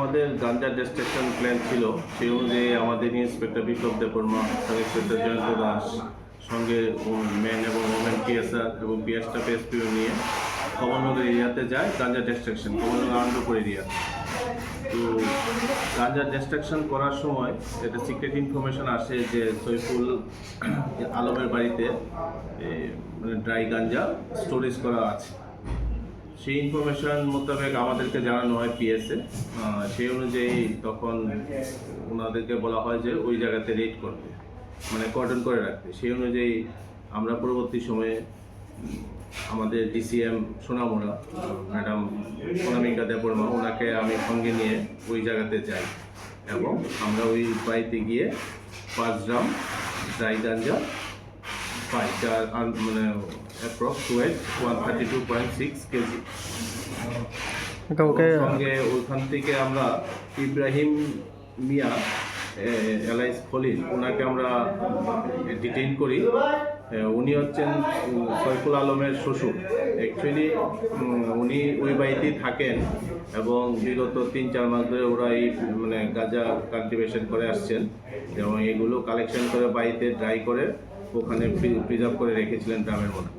আমাদের গাঞ্জা distraction plan ছিল সেই অনুযায়ী আমাদের inspector Biplab Debbarma sub inspector Jayanta Das, সঙ্গে মেন এবং ওমেন পিএসআর এবং পিএসটা পিএসপিও নিয়ে কমলনগর এরিয়াতে যায় গাঞ্জা ডিস্ট্রাকশন কমলনগর আনন্দপুর এরিয়া। তো গাঞ্জা ডিস্ট্রাকশন করার সময় একটা সিক্রেট ইনফরমেশন আসে যে সৈফুল আলমের বাড়িতে মানে ড্রাই গাঞ্জা স্টোরেজ করা আছে। সেই ইনফরমেশন মোতাবেক আমাদেরকে জানানো হয় পিএসএ সেই অনুযায়ী তখন ওনাদেরকে বলা হয় যে ওই জায়গাতে রেড করতে মানে কর্ডন করে রাখতে সেই অনুযায়ী আমরা পরবর্তী সময়ে আমাদের D C M Sonamura madam Sonamika Debbarma, ওনাকে আমি সঙ্গে নিয়ে ওই জায়গাতে যাই এবং আমরা ওই বাড়িতে গিয়ে পাঁচ গ্রাম ড্রাই গাঞ্জা পাই আন- মানে approx weight one thirty two point six K G সঙ্গে ওইখান থেকে আমরা ইব্রাহিম মিয়া এলাইস খলিল ওনাকে আমরা ডিটেইন করি উনি হচ্ছেন সৈফুল আলমের শ্বশুর। অ্যাকচুয়ালি উনি ওই বাড়িতেই থাকেন এবং বিগত তিন চার মাস ধরে ওরা এই মানে গাঁজা কাল্টিভেশন করে আসছেন এবং এগুলো কালেকশন করে বাড়িতে ড্রাই করে ওখানে প্রিজার্ভ করে রেখেছিলেন ড্রামের মধ্যে।